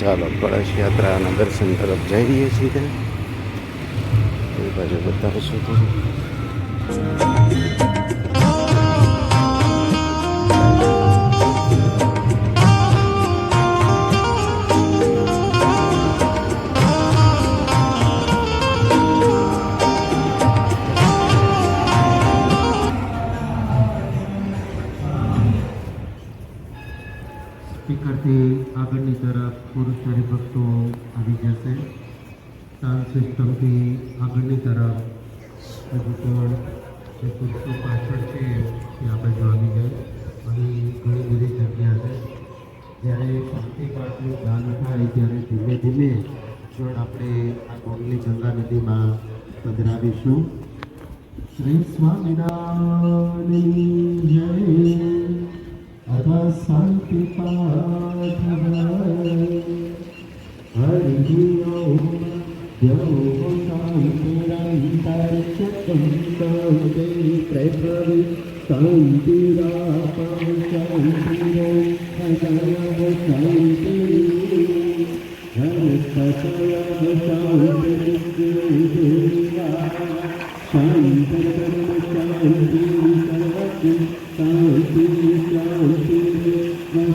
ચાલો કળશ યાત્રાના દર્શન તરફ જઈ રહીએ છીએ. એ બાજુ બતાવશું તો સ્પીકરથી આગળની તરફ પુરુષ હરિભક્તો આવી જશે. સાઉન્ડ સિસ્ટમથી આગળની તરફ હજુ પણ જે પુરુષો પાછળ છે તે આપણે આવી જાય અહીં ઘણી બધી જગ્યા છે. જ્યારે શક્તિ પાઠનું દાન થાય ત્યારે ધીમે ધીમે જળ આપણે આ ગોમની ગંગા નદીમાં પધરાવીશું. શ્રી સ્વામિનારાયણ જય. सदा शांति पाठवाय हरि ओम यौ साई निरंतर चंत दे प्रभु शांति राम शांति सदैव शांति हर सदैव शांति शांति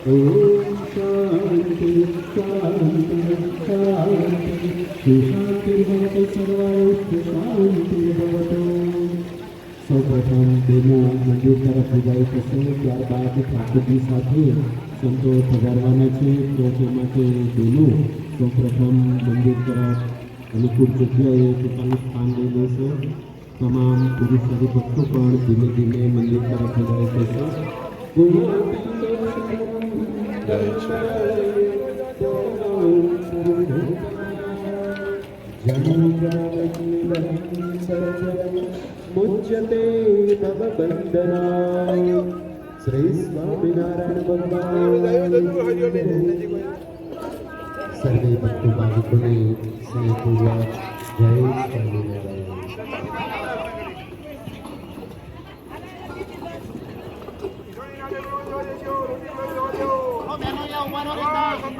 ઓમ શાંતિ શાંતિ શાંતિ સુશાંતિર્ભવતુ સર્વાયુષ્ય શાંતિર્ભવતુ સૌપ્રથમ બેનો મંદિર તરફ સાથે સંતો પધારવાના છે તો તે માટે બેનો સૌપ્રથમ મંદિર તરફ અનુકૂળ જગ્યાએ પોતાનું સ્થાન લઈ લેશે તમામ પુરુષ હરિભક્તો પણ ધીમે ધીમે મંદિર તરફ જાય થશે મુચ્યતે ભવ બંદનાય શ્રી સ્વામિનારાયણ ભગવાન સર્વે ભક્તો બાળકોને સ્નેહપૂર્વક જય સ્વામિનારાયણ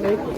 Sunday.